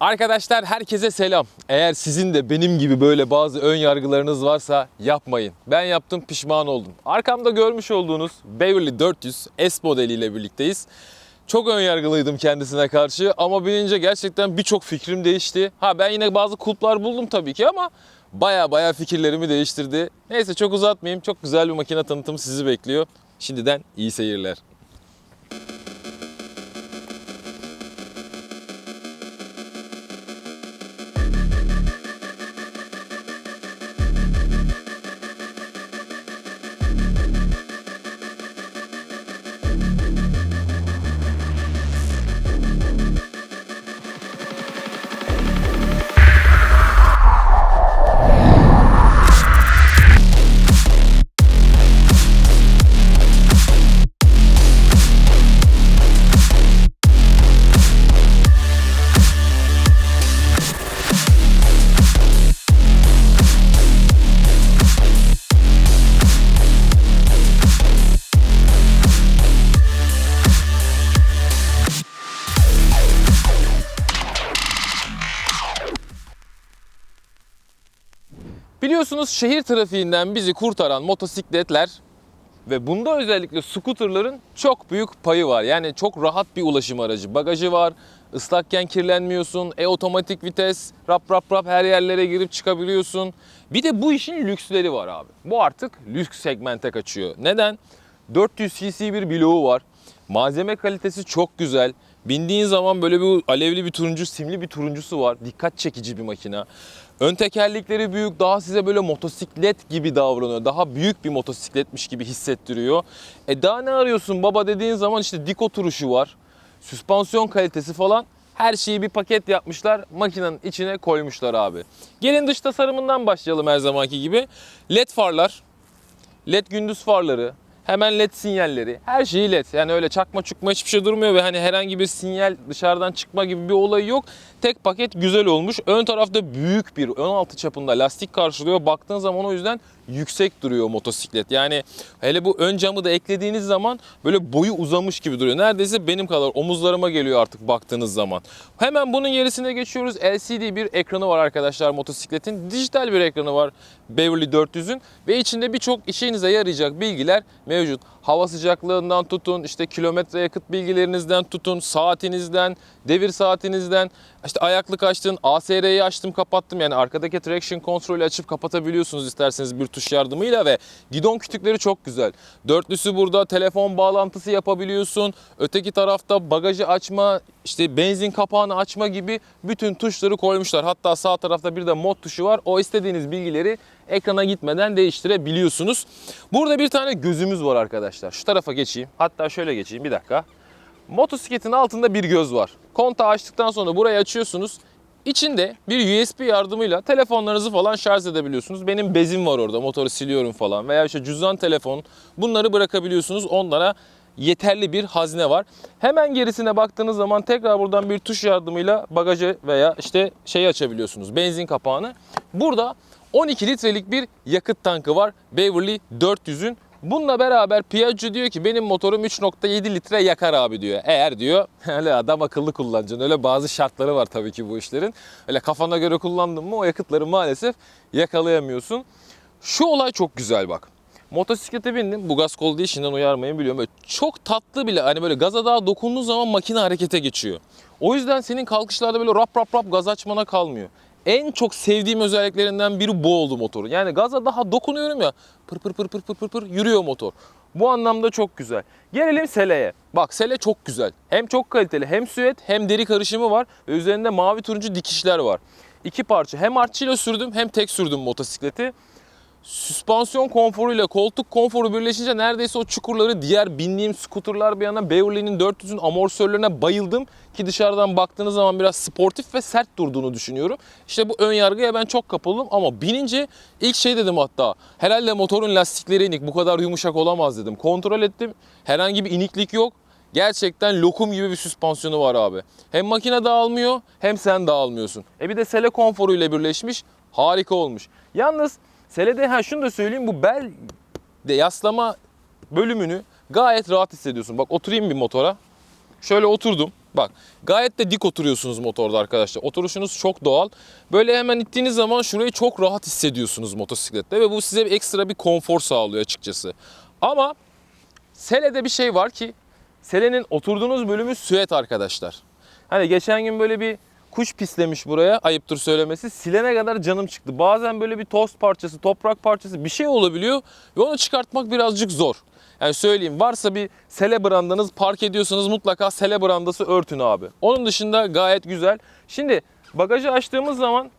Arkadaşlar herkese selam. Eğer sizin de benim gibi böyle bazı ön yargılarınız varsa yapmayın. Ben yaptım pişman oldum. Arkamda görmüş olduğunuz Beverly 400 S modeliyle birlikteyiz. Çok ön yargılıydım kendisine karşı ama binince gerçekten birçok fikrim değişti. Ha ben yine bazı kulplar buldum tabii ki ama baya baya fikirlerimi değiştirdi. Neyse çok uzatmayayım. Çok güzel bir makine tanıtımı sizi bekliyor. Şimdiden iyi seyirler. Biliyorsunuz şehir trafiğinden bizi kurtaran motosikletler ve bunda özellikle scooterların çok büyük payı var. Yani çok rahat bir ulaşım aracı. Bagajı var, ıslakken kirlenmiyorsun, e otomatik vites, rap rap rap her yerlere girip çıkabiliyorsun. Bir de bu işin lüksleri var abi. Bu artık lüks segmente kaçıyor. Neden? 400 cc bir bloğu var. Malzeme kalitesi çok güzel. Bindiğin zaman böyle bir alevli bir turuncu, simli bir turuncusu var. Dikkat çekici bir makina. Ön tekerlekleri büyük, daha size böyle motosiklet gibi davranıyor. Daha büyük bir motosikletmiş gibi hissettiriyor. E daha ne arıyorsun baba dediğin zaman işte dik oturuşu var. Süspansiyon kalitesi falan. Her şeyi bir paket yapmışlar. Makinenin içine koymuşlar abi. Gelin dış tasarımından başlayalım her zamanki gibi. LED farlar, LED gündüz farları, hemen LED sinyalleri, her şeyi LED. Yani öyle çakma çukma hiçbir şey durmuyor ve hani herhangi bir sinyal dışarıdan çıkma gibi bir olayı yok. Tek paket güzel olmuş. Ön tarafta büyük bir 16 çapında lastik karşılıyor. Baktığın zaman o yüzden yüksek duruyor motosiklet. Yani hele bu ön camı da eklediğiniz zaman böyle boyu uzamış gibi duruyor. Neredeyse benim kadar omuzlarıma geliyor artık baktığınız zaman. Hemen bunun gerisine geçiyoruz. LCD bir ekranı var arkadaşlar motosikletin. Dijital bir ekranı var Beverly 400'ün ve içinde birçok işinize yarayacak bilgiler mevcut. Hava sıcaklığından tutun, işte kilometre yakıt bilgilerinizden tutun, saatinizden, devir saatinizden, işte ayaklık açtın, ASR'yi açtım kapattım. Yani arkadaki traction kontrolü açıp kapatabiliyorsunuz isterseniz bir tuş yardımıyla ve gidon kütükleri çok güzel. Dörtlüsü burada telefon bağlantısı yapabiliyorsun. Öteki tarafta bagajı açma, işte benzin kapağını açma gibi bütün tuşları koymuşlar. Hatta sağ tarafta bir de mod tuşu var. O istediğiniz bilgileri ekrana gitmeden değiştirebiliyorsunuz. Burada bir tane gözümüz var arkadaşlar. Şu tarafa geçeyim. Hatta şöyle geçeyim bir dakika. Motosikletin altında bir göz var. Kontağı açtıktan sonra burayı açıyorsunuz. İçinde bir USB yardımıyla telefonlarınızı falan şarj edebiliyorsunuz. Benim bezim var orada motoru siliyorum falan veya işte cüzdan telefon bunları bırakabiliyorsunuz. Onlara yeterli bir hazne var. Hemen gerisine baktığınız zaman tekrar buradan bir tuş yardımıyla bagajı veya işte şeyi açabiliyorsunuz. Benzin kapağını. Burada 12 litrelik bir yakıt tankı var Beverly 400'ün. Bununla beraber Piaggio diyor ki benim motorum 3.7 litre yakar abi diyor. Eğer diyor öyle adam akıllı kullanacaksın. Öyle bazı şartları var tabii ki bu işlerin. Öyle kafana göre kullandın mı o yakıtları maalesef yakalayamıyorsun. Şu olay çok güzel bak. Motosiklete bindim. Bu gaz kolu diye işinden uyarmayın biliyorum. Böyle çok tatlı bile hani böyle gaza daha dokunduğun zaman makine harekete geçiyor. O yüzden senin kalkışlarda böyle rap rap rap gaz açmana kalmıyor. En çok sevdiğim özelliklerinden biri bu oldu motorun. Yani gaza daha dokunuyorum ya pır pır pır pır pır pır pır yürüyor motor. Bu anlamda çok güzel. Gelelim seleye. Bak sele çok güzel. Hem çok kaliteli hem süet hem deri karışımı var. Ve üzerinde mavi turuncu dikişler var. İki parça. Hem artçıyla sürdüm hem tek sürdüm motosikleti. Süspansiyon konforuyla koltuk konforu birleşince neredeyse o çukurları diğer bindiğim skuterlar bir yana Beverly'nin 400'ün amortisörlerine bayıldım. Ki dışarıdan baktığınız zaman biraz sportif ve sert durduğunu düşünüyorum. İşte bu ön yargıya ben çok kapıldım ama binince ilk şey dedim hatta herhalde motorun lastikleri inik bu kadar yumuşak olamaz dedim. Kontrol ettim herhangi bir iniklik yok. Gerçekten lokum gibi bir süspansiyonu var abi. Hem makine dağılmıyor hem sen dağılmıyorsun. E bir de sele konforuyla birleşmiş harika olmuş. Yalnız Selede ha şunu da söyleyeyim bu bel de yaslama bölümünü gayet rahat hissediyorsun. Bak oturayım bir motora. Şöyle oturdum. Bak gayet de dik oturuyorsunuz motorda arkadaşlar. Oturuşunuz çok doğal. Böyle hemen ittiğiniz zaman şurayı çok rahat hissediyorsunuz motosiklette ve bu size bir ekstra bir konfor sağlıyor açıkçası. Ama Sele'de bir şey var ki Sele'nin oturduğunuz bölümü süet arkadaşlar. Hani geçen gün böyle bir kuş pislemiş buraya ayıptır söylemesi. Silene kadar canım çıktı. Bazen böyle bir toz parçası, toprak parçası bir şey olabiliyor ve onu çıkartmak birazcık zor. Yani söyleyeyim varsa bir sele brandınız park ediyorsanız mutlaka sele brandası örtün abi. Onun dışında gayet güzel. Şimdi bagajı açtığımız zaman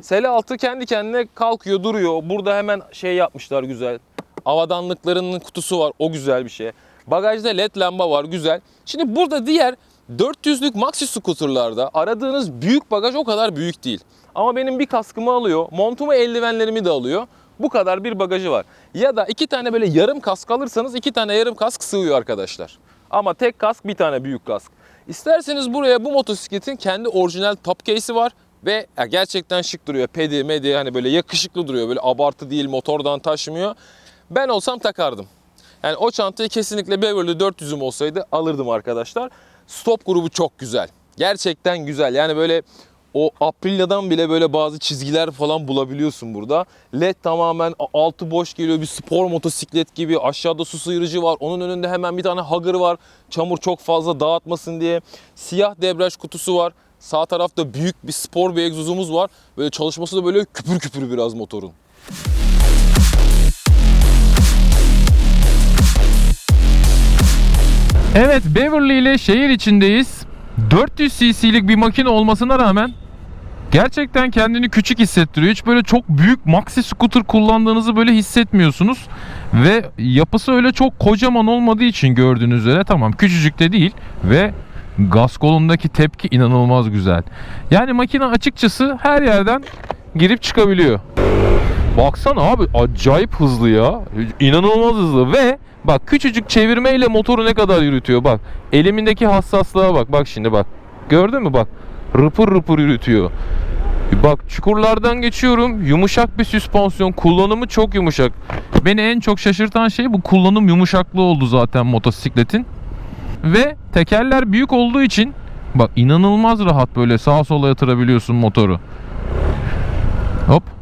sele altı kendi kendine kalkıyor duruyor. Burada hemen şey yapmışlar güzel. Avadanlıklarının kutusu var o güzel bir şey. Bagajda led lamba var güzel. Şimdi burada diğer 400'lük maxi scooterlarda aradığınız büyük bagaj o kadar büyük değil. Ama benim bir kaskımı alıyor, montumu eldivenlerimi de alıyor. Bu kadar bir bagajı var. Ya da iki tane böyle yarım kask alırsanız iki tane yarım kask sığıyor arkadaşlar. Ama tek kask bir tane büyük kask. İsterseniz buraya bu motosikletin kendi orijinal top case'i var. Ve gerçekten şık duruyor. Pedi, medi hani böyle yakışıklı duruyor. Böyle abartı değil, motordan taşmıyor. Ben olsam takardım. Yani o çantayı kesinlikle Beverly 400'üm olsaydı alırdım arkadaşlar. Stop grubu çok güzel. Gerçekten güzel. Yani böyle o Aprilia'dan bile böyle bazı çizgiler falan bulabiliyorsun burada. LED tamamen altı boş geliyor. Bir spor motosiklet gibi. Aşağıda su sıyırıcı var. Onun önünde hemen bir tane hugger var. Çamur çok fazla dağıtmasın diye. Siyah debriyaj kutusu var. Sağ tarafta büyük bir spor bir egzozumuz var. Böyle çalışması da böyle küpür küpür biraz motorun. Evet Beverly ile şehir içindeyiz. 400 cc'lik bir makine olmasına rağmen gerçekten kendini küçük hissettiriyor. Hiç böyle çok büyük maxi scooter kullandığınızı böyle hissetmiyorsunuz. Ve yapısı öyle çok kocaman olmadığı için gördüğünüz üzere tamam küçücük de değil ve gaz kolundaki tepki inanılmaz güzel. Yani makine açıkçası her yerden girip çıkabiliyor. Baksana abi acayip hızlı ya. İnanılmaz hızlı ve bak küçücük çevirmeyle motoru ne kadar yürütüyor bak. Elimindeki hassaslığa bak. Bak şimdi bak. Gördün mü bak. Rıpır rıpır yürütüyor. Bak çukurlardan geçiyorum. Yumuşak bir süspansiyon. Kullanımı çok yumuşak. Beni en çok şaşırtan şey bu kullanım yumuşaklığı oldu zaten motosikletin. Ve tekerler büyük olduğu için bak inanılmaz rahat böyle sağa sola yatırabiliyorsun motoru. Hop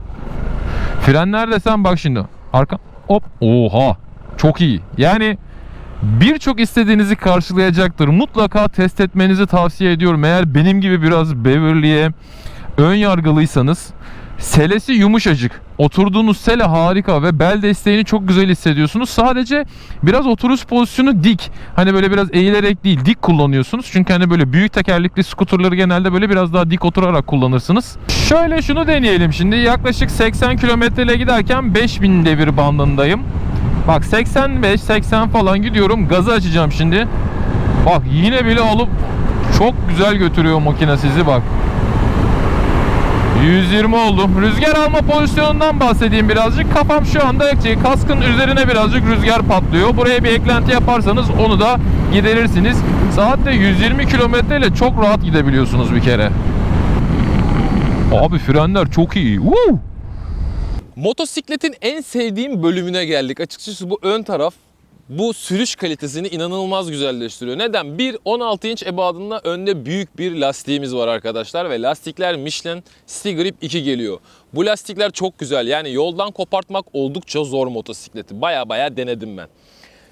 Frenler desen bak şimdi. Arka hop oha çok iyi. Yani birçok istediğinizi karşılayacaktır. Mutlaka test etmenizi tavsiye ediyorum. Eğer benim gibi biraz Beverly'e ön yargılıysanız selesi yumuşacık. Oturduğunuz sele harika ve bel desteğini çok güzel hissediyorsunuz. Sadece biraz oturuş pozisyonu dik. Hani böyle biraz eğilerek değil dik kullanıyorsunuz. Çünkü hani böyle büyük tekerlekli skuterları genelde böyle biraz daha dik oturarak kullanırsınız. Şöyle şunu deneyelim şimdi. Yaklaşık 80 km ile giderken 5000 devir bandındayım. Bak 85-80 falan gidiyorum. Gazı açacağım şimdi. Bak yine bile alıp çok güzel götürüyor makine sizi bak. 120 oldum. Rüzgar alma pozisyonundan bahsedeyim birazcık. Kafam şu anda kaskın üzerine birazcık rüzgar patlıyor. Buraya bir eklenti yaparsanız onu da giderirsiniz. Saatte 120 kilometre ile çok rahat gidebiliyorsunuz bir kere. Abi frenler çok iyi. Woo! Motosikletin en sevdiğim bölümüne geldik. Açıkçası bu ön taraf bu sürüş kalitesini inanılmaz güzelleştiriyor. Neden? Bir 16 inç ebadında önde büyük bir lastiğimiz var arkadaşlar ve lastikler Michelin Stigrip 2 geliyor. Bu lastikler çok güzel. Yani yoldan kopartmak oldukça zor motosikleti. Baya baya denedim ben.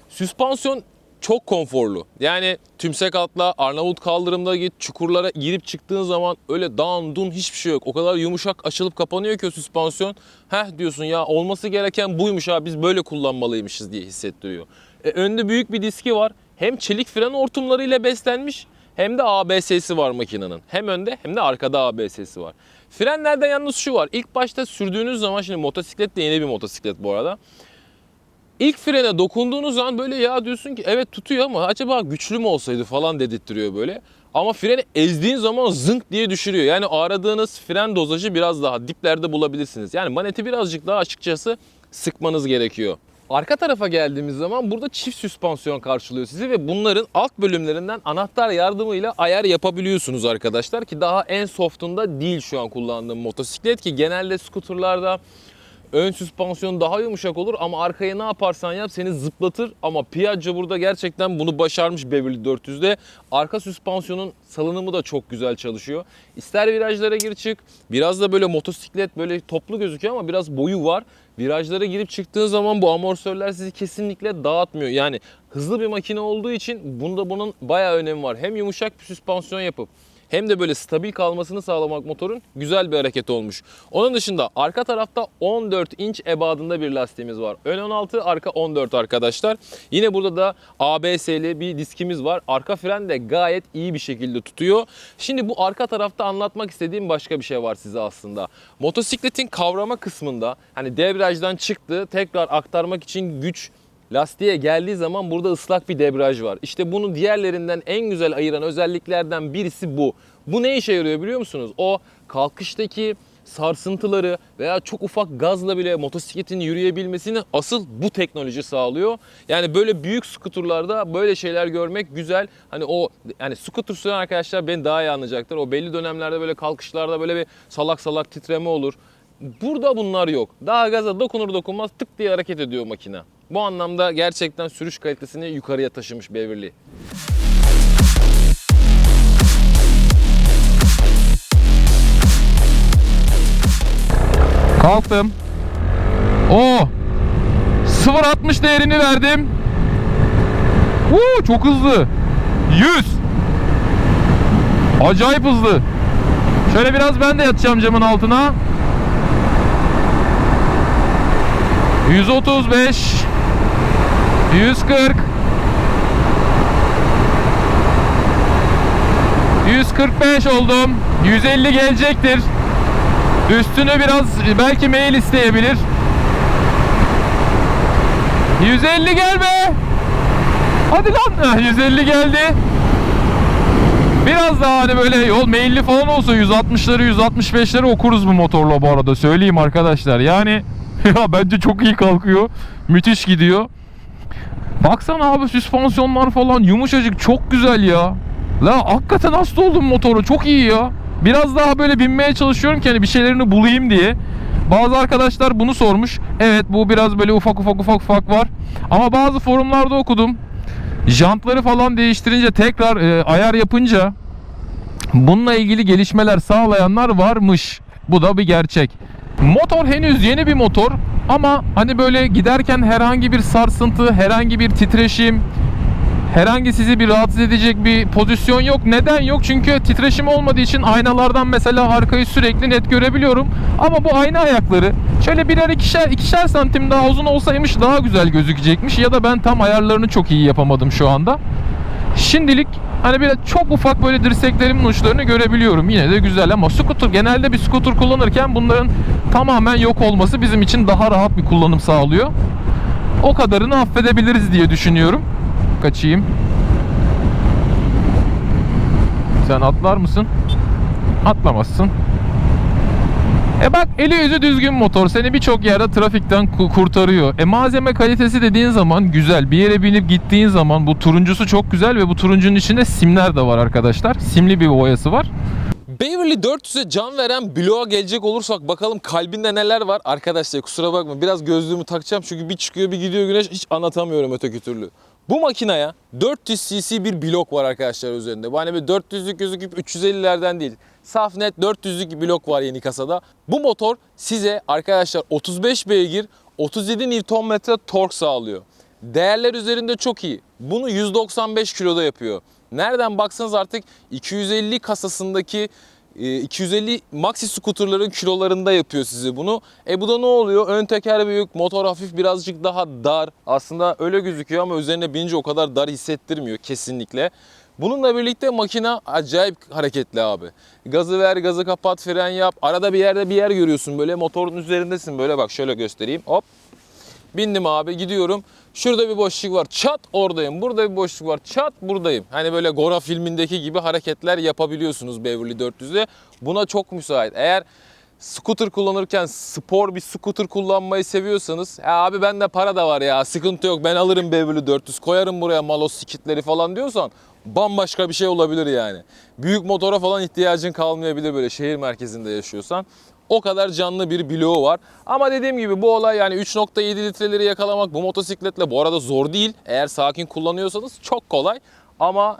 Süspansiyon çok konforlu. Yani tümsek atla, Arnavut kaldırımda git, çukurlara girip çıktığın zaman öyle dağın dun hiçbir şey yok. O kadar yumuşak açılıp kapanıyor ki o süspansiyon. Heh diyorsun ya olması gereken buymuş ha biz böyle kullanmalıymışız diye hissettiriyor. E, önde büyük bir diski var. Hem çelik fren hortumlarıyla beslenmiş hem de ABS'si var makinenin. Hem önde hem de arkada ABS'si var. Frenlerden yalnız şu var. İlk başta sürdüğünüz zaman şimdi motosiklet de yeni bir motosiklet bu arada. İlk frene dokunduğunuz zaman böyle ya diyorsun ki evet tutuyor ama acaba güçlü mü olsaydı falan dedirtiyor böyle. Ama freni ezdiğin zaman zınk diye düşürüyor. Yani aradığınız fren dozajı biraz daha diplerde bulabilirsiniz. Yani maneti birazcık daha açıkçası sıkmanız gerekiyor. Arka tarafa geldiğimiz zaman burada çift süspansiyon karşılıyor sizi ve bunların alt bölümlerinden anahtar yardımıyla ayar yapabiliyorsunuz arkadaşlar ki daha en softunda değil şu an kullandığım motosiklet ki genelde skuterlarda Ön süspansiyon daha yumuşak olur ama arkaya ne yaparsan yap seni zıplatır. Ama Piaggio burada gerçekten bunu başarmış Beverly 400'de. Arka süspansiyonun salınımı da çok güzel çalışıyor. İster virajlara gir çık. Biraz da böyle motosiklet böyle toplu gözüküyor ama biraz boyu var. Virajlara girip çıktığın zaman bu amortisörler sizi kesinlikle dağıtmıyor. Yani hızlı bir makine olduğu için bunda bunun bayağı önemi var. Hem yumuşak bir süspansiyon yapıp hem de böyle stabil kalmasını sağlamak motorun güzel bir hareket olmuş. Onun dışında arka tarafta 14 inç ebadında bir lastiğimiz var. Ön 16, arka 14 arkadaşlar. Yine burada da ABS'li bir diskimiz var. Arka fren de gayet iyi bir şekilde tutuyor. Şimdi bu arka tarafta anlatmak istediğim başka bir şey var size aslında. Motosikletin kavrama kısmında hani debriyajdan çıktı tekrar aktarmak için güç Lastiğe geldiği zaman burada ıslak bir debriyaj var. İşte bunu diğerlerinden en güzel ayıran özelliklerden birisi bu. Bu ne işe yarıyor biliyor musunuz? O kalkıştaki sarsıntıları veya çok ufak gazla bile motosikletin yürüyebilmesini asıl bu teknoloji sağlıyor. Yani böyle büyük skuturlarda böyle şeyler görmek güzel. Hani o yani skuter süren arkadaşlar beni daha iyi anlayacaktır. O belli dönemlerde böyle kalkışlarda böyle bir salak salak titreme olur. Burada bunlar yok. Daha gaza dokunur dokunmaz tık diye hareket ediyor makine. Bu anlamda gerçekten sürüş kalitesini yukarıya taşımış Beverly. Kalktım. O 0.60 değerini verdim. Uuu çok hızlı. 100. Acayip hızlı. Şöyle biraz ben de yatacağım camın altına. 135 140 145 oldum. 150 gelecektir. Üstüne biraz belki mail isteyebilir. 150 gelme. Hadi lan. Heh, 150 geldi. Biraz daha hani böyle yol mailli falan olsa 160'ları 165'leri okuruz bu motorla bu arada. Söyleyeyim arkadaşlar. Yani ya bence çok iyi kalkıyor. Müthiş gidiyor. Baksana abi süspansiyonlar falan yumuşacık çok güzel ya. La hakikaten hasta oldum motoru çok iyi ya. Biraz daha böyle binmeye çalışıyorum ki hani bir şeylerini bulayım diye. Bazı arkadaşlar bunu sormuş. Evet bu biraz böyle ufak ufak ufak ufak var. Ama bazı forumlarda okudum. Jantları falan değiştirince tekrar e, ayar yapınca bununla ilgili gelişmeler sağlayanlar varmış. Bu da bir gerçek. Motor henüz yeni bir motor ama hani böyle giderken herhangi bir sarsıntı, herhangi bir titreşim, herhangi sizi bir rahatsız edecek bir pozisyon yok. Neden yok? Çünkü titreşim olmadığı için aynalardan mesela arkayı sürekli net görebiliyorum. Ama bu ayna ayakları şöyle birer ikişer, ikişer santim daha uzun olsaymış daha güzel gözükecekmiş. Ya da ben tam ayarlarını çok iyi yapamadım şu anda. Şimdilik hani böyle çok ufak böyle dirseklerimin uçlarını görebiliyorum. Yine de güzel ama scooter genelde bir scooter kullanırken bunların tamamen yok olması bizim için daha rahat bir kullanım sağlıyor. O kadarını affedebiliriz diye düşünüyorum. Kaçayım. Sen atlar mısın? Atlamazsın. E bak eli yüzü düzgün motor seni birçok yerde trafikten ku- kurtarıyor. E malzeme kalitesi dediğin zaman güzel. Bir yere binip gittiğin zaman bu turuncusu çok güzel ve bu turuncunun içinde simler de var arkadaşlar. Simli bir boyası var. Beverly 400'e can veren bloğa gelecek olursak bakalım kalbinde neler var. Arkadaşlar kusura bakma biraz gözlüğümü takacağım çünkü bir çıkıyor bir gidiyor güneş hiç anlatamıyorum öteki türlü. Bu makineye 400 cc bir blok var arkadaşlar üzerinde. Bu hani bir 400'lük gözüküp 350'lerden değil. Saf net 400'lük bir blok var yeni kasada. Bu motor size arkadaşlar 35 beygir 37 Nm tork sağlıyor. Değerler üzerinde çok iyi. Bunu 195 kiloda yapıyor. Nereden baksanız artık 250 kasasındaki e, 250 maxi scooterların kilolarında yapıyor size bunu. E bu da ne oluyor? Ön teker büyük, motor hafif birazcık daha dar. Aslında öyle gözüküyor ama üzerine binince o kadar dar hissettirmiyor kesinlikle. Bununla birlikte makine acayip hareketli abi. Gazı ver, gazı kapat, fren yap. Arada bir yerde bir yer görüyorsun böyle motorun üzerindesin böyle bak şöyle göstereyim. Hop Bindim abi gidiyorum. Şurada bir boşluk var. Çat oradayım. Burada bir boşluk var. Çat buradayım. Hani böyle Gora filmindeki gibi hareketler yapabiliyorsunuz Beverly 400'de. Buna çok müsait. Eğer scooter kullanırken spor bir scooter kullanmayı seviyorsanız ya abi bende para da var ya sıkıntı yok ben alırım Beverly 400 koyarım buraya malos skitleri falan diyorsan bambaşka bir şey olabilir yani. Büyük motora falan ihtiyacın kalmayabilir böyle şehir merkezinde yaşıyorsan. O kadar canlı bir bloğu var. Ama dediğim gibi bu olay yani 3.7 litreleri yakalamak bu motosikletle bu arada zor değil. Eğer sakin kullanıyorsanız çok kolay. Ama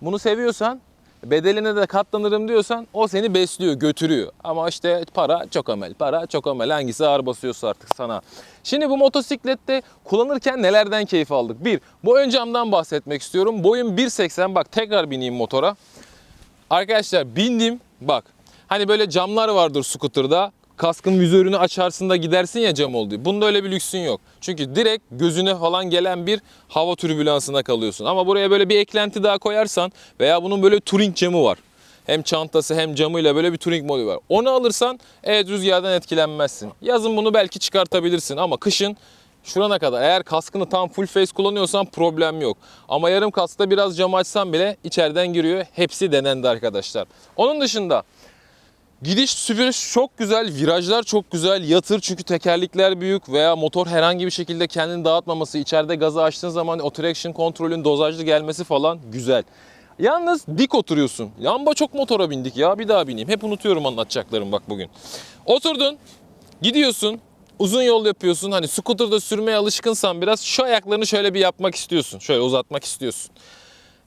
bunu seviyorsan bedeline de katlanırım diyorsan o seni besliyor, götürüyor. Ama işte para çok amel, para çok amel. Hangisi ağır basıyorsa artık sana. Şimdi bu motosiklette kullanırken nelerden keyif aldık? Bir, bu ön camdan bahsetmek istiyorum. Boyum 1.80. Bak tekrar bineyim motora. Arkadaşlar bindim bak hani böyle camlar vardır scooter'da kaskın vizörünü açarsın da gidersin ya cam olduğu. Bunda öyle bir lüksün yok. Çünkü direkt gözüne falan gelen bir hava türbülansına kalıyorsun. Ama buraya böyle bir eklenti daha koyarsan veya bunun böyle touring camı var. Hem çantası hem camıyla böyle bir touring modu var. Onu alırsan evet rüzgardan etkilenmezsin. Yazın bunu belki çıkartabilirsin ama kışın şurana kadar eğer kaskını tam full face kullanıyorsan problem yok. Ama yarım kaskta biraz cam açsan bile içeriden giriyor. Hepsi denendi arkadaşlar. Onun dışında Gidiş süpürüş çok güzel, virajlar çok güzel, yatır çünkü tekerlekler büyük veya motor herhangi bir şekilde kendini dağıtmaması, içeride gazı açtığın zaman o traction kontrolün dozajlı gelmesi falan güzel. Yalnız dik oturuyorsun. Yamba çok motora bindik ya bir daha bineyim. Hep unutuyorum anlatacaklarım bak bugün. Oturdun, gidiyorsun, uzun yol yapıyorsun. Hani scooter'da sürmeye alışkınsan biraz şu ayaklarını şöyle bir yapmak istiyorsun. Şöyle uzatmak istiyorsun.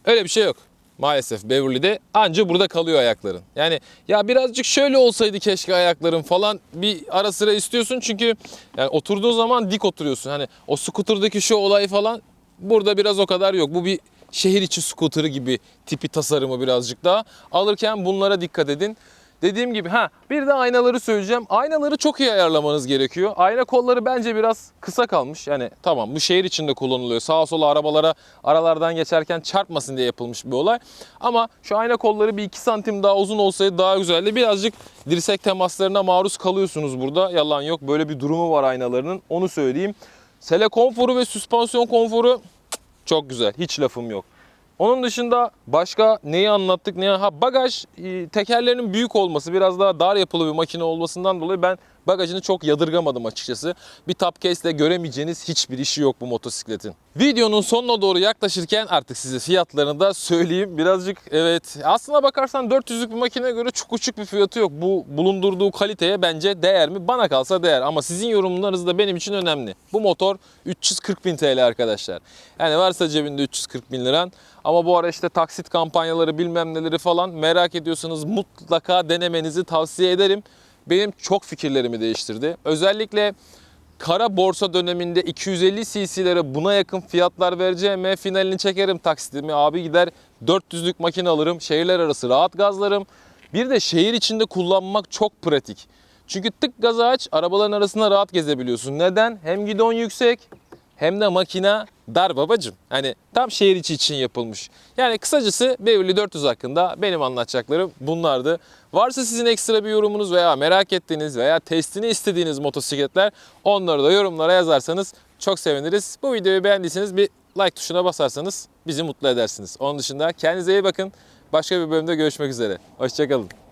Öyle bir şey yok. Maalesef Beverly'de anca burada kalıyor ayakların. Yani ya birazcık şöyle olsaydı keşke ayakların falan bir ara sıra istiyorsun çünkü yani oturduğun zaman dik oturuyorsun. Hani o scooter'daki şu olay falan burada biraz o kadar yok. Bu bir şehir içi scooter'ı gibi tipi tasarımı birazcık daha. Alırken bunlara dikkat edin. Dediğim gibi ha bir de aynaları söyleyeceğim. Aynaları çok iyi ayarlamanız gerekiyor. Ayna kolları bence biraz kısa kalmış. Yani tamam bu şehir içinde kullanılıyor. Sağa sola arabalara aralardan geçerken çarpmasın diye yapılmış bir olay. Ama şu ayna kolları bir 2 santim daha uzun olsaydı daha güzeldi. Birazcık dirsek temaslarına maruz kalıyorsunuz burada. Yalan yok. Böyle bir durumu var aynalarının. Onu söyleyeyim. Sele konforu ve süspansiyon konforu çok güzel. Hiç lafım yok. Onun dışında başka neyi anlattık? Ne ha bagaj e, tekerlerinin büyük olması, biraz daha dar yapılı bir makine olmasından dolayı ben bagajını çok yadırgamadım açıkçası. Bir top case ile göremeyeceğiniz hiçbir işi yok bu motosikletin. Videonun sonuna doğru yaklaşırken artık size fiyatlarını da söyleyeyim. Birazcık evet aslına bakarsan 400'lük bir makineye göre çok uçuk bir fiyatı yok. Bu bulundurduğu kaliteye bence değer mi? Bana kalsa değer ama sizin yorumlarınız da benim için önemli. Bu motor 340 bin TL arkadaşlar. Yani varsa cebinde 340 bin liran ama bu ara işte taksit kampanyaları bilmem neleri falan merak ediyorsanız mutlaka denemenizi tavsiye ederim. Benim çok fikirlerimi değiştirdi. Özellikle kara borsa döneminde 250 cc'lere buna yakın fiyatlar vereceğime finalini çekerim taksitimi. Abi gider 400'lük makine alırım. Şehirler arası rahat gazlarım. Bir de şehir içinde kullanmak çok pratik. Çünkü tık gazı aç arabaların arasında rahat gezebiliyorsun. Neden? Hem gidon yüksek hem de makina dar babacım. Hani tam şehir içi için yapılmış. Yani kısacası Beverly 400 hakkında benim anlatacaklarım bunlardı. Varsa sizin ekstra bir yorumunuz veya merak ettiğiniz veya testini istediğiniz motosikletler onları da yorumlara yazarsanız çok seviniriz. Bu videoyu beğendiyseniz bir like tuşuna basarsanız bizi mutlu edersiniz. Onun dışında kendinize iyi bakın. Başka bir bölümde görüşmek üzere. Hoşçakalın.